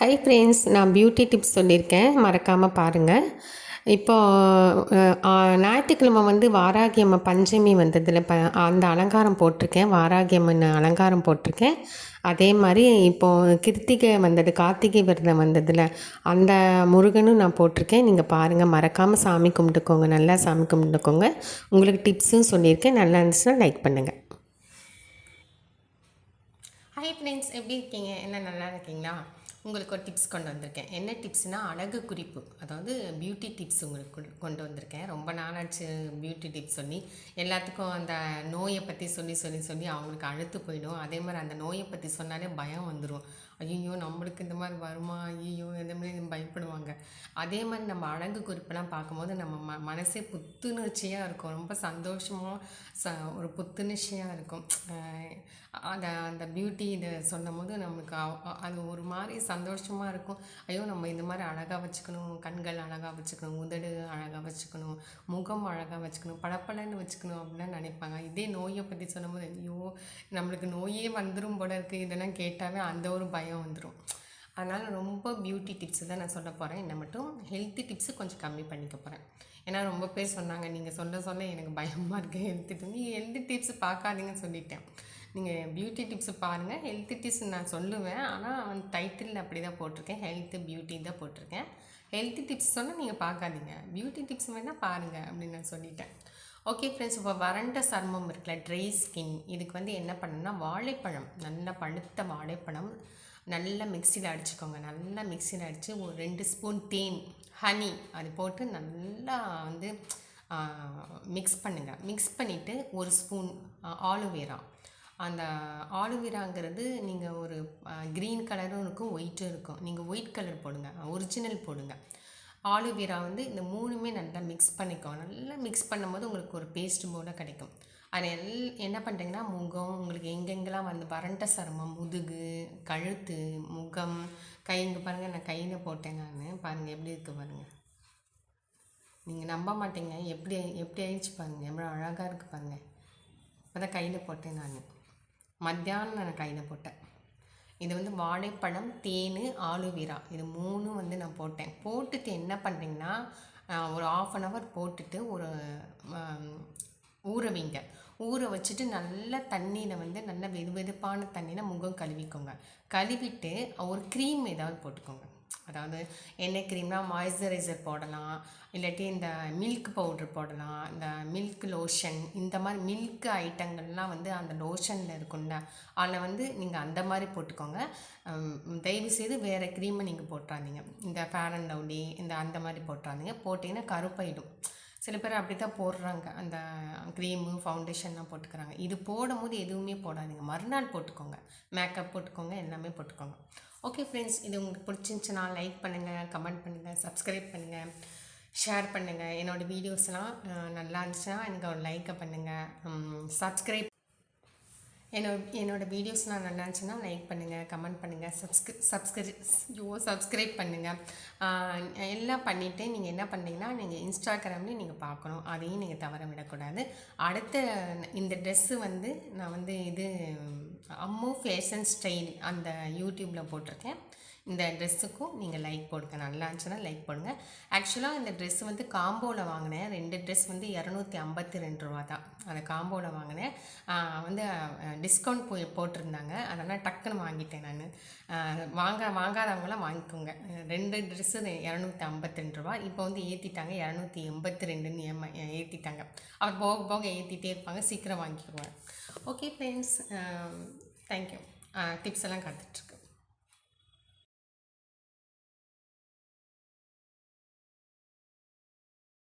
High friends நான் beauty tips சொல்லியிருக்கேன். மறக்காமல் பாருங்கள் இப்போ ஞாயிற்றுக்கிழமை வந்து வாராகி பஞ்சமி வந்ததில் ப அந்த அலங்காரம் போட்டிருக்கேன். வாராகி அலங்காரம் போட்டிருக்கேன். அதே மாதிரி இப்போது கிருத்திகை வந்தது கார்த்திகை விரதம் வந்ததில் அந்த முருகனும் நான் போட்டிருக்கேன். நீங்கள் பாருங்கள் மறக்காமல் சாமி கும்பிட்டுக்கோங்க. நல்லா சாமி கும்பிட்டுக்கோங்க. உங்களுக்கு டிப்ஸும் சொல்லியிருக்கேன். நல்லா இருந்துச்சுன்னா லைக் பண்ணுங்கள் ஹாய் ஃப்ரெண்ட்ஸ் எப்படி இருக்கீங்க? என்ன நல்லா இருக்கீங்களா? உங்களுக்கு ஒரு டிப்ஸ் கொண்டு வந்திருக்கேன். என்ன டிப்ஸ்னால் அழகு குறிப்பு. அதாவது பியூட்டி டிப்ஸ் உங்களுக்கு கொண்டு- கொண்டு வந்திருக்கேன். ரொம்ப நாளாச்சு பியூட்டி டிப்ஸ் சொல்லி. எல்லாத்துக்கும் அந்த நோயை பற்றி சொல்லி சொல்லி சொல்லி அவங்களுக்கு அழுத்து போயிடும். அதே மாதிரி அந்த நோயை பற்றி சொன்னாலே பயம் வந்துடும் ஐயோ நம்மளுக்கு இந்த மாதிரி வருமா? ஐயோ இந்த மாதிரி பயப்படுவாங்க. அதே மாதிரி நம்ம அழகு குறிப்பெல்லாம் பார்க்கும்போது நம்ம ம மனசே புத்துணர்ச்சியாக இருக்கும். ரொம்ப சந்தோஷமாக ச ஒரு புத்துணர்ச்சியாக இருக்கும். அந்த அந்த பியூட்டி இதை சொல்லும் போது நமக்கு அது ஒரு மாதிரி சந்தோஷமாக இருக்கும். ஐயோ நம்ம இந்த மாதிரி அழகாக வச்சுக்கணும். கண்கள் அழகாக வச்சுக்கணும். உதடு அழகாக வச்சுக்கணும். முகம் அழகாக வச்சுக்கணும். பளபளன்னு வச்சுக்கணும் அப்படிலாம் நினைப்பாங்க. இதே நோயை பற்றி சொல்லும்போது ஐயோ நம்மளுக்கு நோயே வந்துடும் போல இருக்குது இதெல்லாம் கேட்டாவே அந்த ஒரு பயம் பயம் வந்துடும் அதனால் ரொம்ப பியூட்டி டிப்ஸு தான் நான் சொல்ல போகிறேன் என்ன மட்டும் ஹெல்த்தி டிப்ஸு கொஞ்சம் கம்மி பண்ணிக்க போகிறேன் ஏன்னா ரொம்ப பேர் சொன்னாங்க நீங்கள் சொல்ல சொல்ல எனக்கு பயமாக இருக்குது ஹெல்த் டிப்ஸ் நீ ஹெல்த் டிப்ஸ் பார்க்காதீங்கன்னு சொல்லிட்டேன். நீங்கள் பியூட்டி டிப்ஸு பாருங்கள் ஹெல்த் டிப்ஸ் நான் சொல்லுவேன். ஆனால் அவன் டைட்டில் அப்படி தான் போட்டிருக்கேன். ஹெல்த்து பியூட்டி தான் போட்டிருக்கேன். ஹெல்த் டிப்ஸ் சொன்னால் நீங்கள் பார்க்காதீங்க. பியூட்டி டிப்ஸ் வேணால் பாருங்கள் அப்படின்னு நான் சொல்லிட்டேன். ஓகே ஃப்ரெண்ட்ஸ் இப்போ வறண்ட சர்மம் இருக்குல்ல ட்ரை ஸ்கின் இதுக்கு வந்து என்ன பண்ணணும்னா வாழைப்பழம் நல்ல பழுத்த வாழைப்பழம் நல்லா மிக்சியில் அடிச்சுக்கோங்க. நல்லா மிக்சியில் அடித்து ஒரு ரெண்டு ஸ்பூன் தேன் ஹனி அது போட்டு நல்லா வந்து மிக்ஸ் பண்ணுங்கள் மிக்ஸ் பண்ணிவிட்டு ஒரு ஸ்பூன் ஆலுவேரா அந்த ஆலுவேராங்கிறது நீங்கள் ஒரு க்ரீன் கலரும் இருக்கும் ஒயிட்டும் இருக்கும். நீங்கள் ஒயிட் கலர் போடுங்க ஒரிஜினல் போடுங்க. ஆலுவேரா வந்து இந்த மூணுமே நல்லா மிக்ஸ் பண்ணிக்கோங்க. நல்லா மிக்ஸ் பண்ணும்போது உங்களுக்கு ஒரு பேஸ்ட் போல் கிடைக்கும். அது எல் என்ன பண்ணுறீங்கன்னா முகம் உங்களுக்கு எங்கெங்கெல்லாம் வந்து வறண்ட சருமம் முதுகு கழுத்து முகம் கை இங்கே பாருங்கள் நான் கையில் போட்டேன் நான். பாருங்கள் எப்படி இருக்குது பாருங்கள் நீங்கள் நம்ப மாட்டீங்க. எப்படி எப்படி ஆயிடுச்சு பாருங்கள் எவ்வளோ அழகாக இருக்குது பாருங்கள் இப்போ தான் கையில் போட்டேன் நான். மத்தியானம் நான் கையில் போட்டேன். இது வந்து வாழைப்பழம் தேன் ஆலுவீரா. இது மூணும் வந்து நான் போட்டேன். போட்டுட்டு என்ன பண்ணுறீங்கன்னா ஒரு ஆஃப் அன் ஹவர் போட்டுட்டு ஒரு ஊற வைங்க ஊற வச்சுட்டு நல்ல தண்ணியில் வந்து நல்ல வெது வெதுப்பான தண்ணியில் முகம் கழுவிக்கோங்க. கழுவிட்டு ஒரு க்ரீம் ஏதாவது போட்டுக்கோங்க. அதாவது எண்ணெய் க்ரீம்னா மாய்ஸ்சரைசர் போடலாம். இல்லாட்டி இந்த மில்க் பவுட்ரு போடலாம். இந்த மில்க் லோஷன் இந்த மாதிரி மில்க் ஐட்டங்கள்லாம் வந்து அந்த லோஷனில் இருக்கும்ல அதில் வந்து நீங்கள் அந்த மாதிரி போட்டுக்கோங்க. தயவு செய்து வேறு க்ரீமை நீங்கள் போட்டுறாதீங்க. இந்த ஃபேர் அண்ட் லவ்லி இந்த அந்த மாதிரி போட்டுறாதீங்க. போட்டிங்கன்னா கருப்பாயிடும். சில பேர் அப்படி தான் போடுறாங்க. அந்த க்ரீமு ஃபவுண்டேஷன்லாம் போட்டுக்கிறாங்க. இது போடும்போது எதுவுமே போடாதீங்க. மறுநாள் போட்டுக்கோங்க. மேக்கப் போட்டுக்கோங்க. எல்லாமே போட்டுக்கோங்க. ஓகே ஃப்ரெண்ட்ஸ் இது உங்களுக்கு பிடிச்சிருந்துச்சுன்னா லைக் பண்ணுங்கள் கமெண்ட் பண்ணுங்கள் சப்ஸ்கிரைப் பண்ணுங்கள் ஷேர் பண்ணுங்கள் என்னோடய வீடியோஸ்லாம் நல்லா இருந்துச்சுன்னா எனக்கு ஒரு லைக்கை பண்ணுங்கள் சப்ஸ்கிரைப் என்னோட என்னோடய வீடியோஸ்லாம் நல்லா இருந்துச்சுன்னா லைக் பண்ணுங்கள் கமெண்ட் பண்ணுங்கள் சப்ஸ்கிரி சப்ஸ்கிரி யோ சப்ஸ்கிரைப் பண்ணுங்கள் எல்லாம் பண்ணிவிட்டு நீங்கள் என்ன பண்ணீங்கன்னா நீங்கள் இன்ஸ்டாகிராம்லேயும் நீங்கள் பார்க்கணும் அதையும் நீங்கள் தவற விடக்கூடாது. அடுத்த இந்த ட்ரெஸ்ஸு வந்து நான் வந்து இது அம்மு ஃபேஷன் ஸ்டைல் அந்த யூடியூப்பில் போட்டிருக்கேன். இந்த ட்ரெஸ்ஸுக்கும் நீங்கள் லைக் போடுங்க. நல்லா இருந்துச்சுன்னா லைக் போடுங்க. ஆக்சுவலாக இந்த ட்ரெஸ் வந்து காம்போவில் வாங்கினேன். ரெண்டு ட்ரெஸ் வந்து இரநூத்தி ஐம்பத்தி ரெண்டு ரூபா தான் அந்த காம்போவில் வாங்கினேன். வந்து டிஸ்கவுண்ட் போய் போட்டிருந்தாங்க. அதெல்லாம் டக்குன்னு வாங்கிட்டேன் நான். வாங்க வாங்காதவங்களாம் வாங்கிக்கோங்க. ரெண்டு ட்ரெஸ்ஸு இரநூத்தி ஐம்பத்தி ரெண்டு ரூபா. இப்போ வந்து ஏற்றிட்டாங்க இரநூத்தி எண்பத்தி ரெண்டுன்னு ஏமா ஏற்றிட்டாங்க அவர் போக போக ஏற்றிட்டே இருப்பாங்க. சீக்கிரம் வாங்கிக்குவாங்க okay friends thank you tips எல்லாம் கற்றுட்ருக்கு